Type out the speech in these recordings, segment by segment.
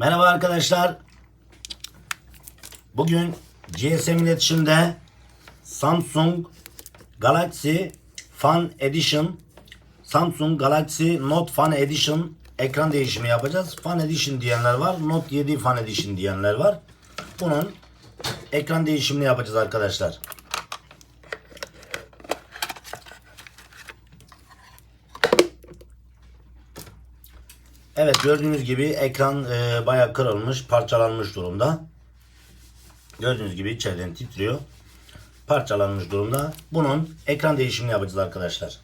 Merhaba arkadaşlar. Bugün GSM iletişimde Samsung Galaxy Fan Edition Samsung Galaxy Note Fan Edition ekran değişimi yapacağız. Fan Edition diyenler var. Note 7 Fan Edition diyenler var. Bunun ekran değişimini yapacağız arkadaşlar. Evet gördüğünüz gibi ekran e, bayağı kırılmış, parçalanmış durumda. Gördüğünüz gibi içeriden titriyor. Parçalanmış durumda. Bunun ekran değişimini yapacağız arkadaşlar.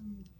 Mm.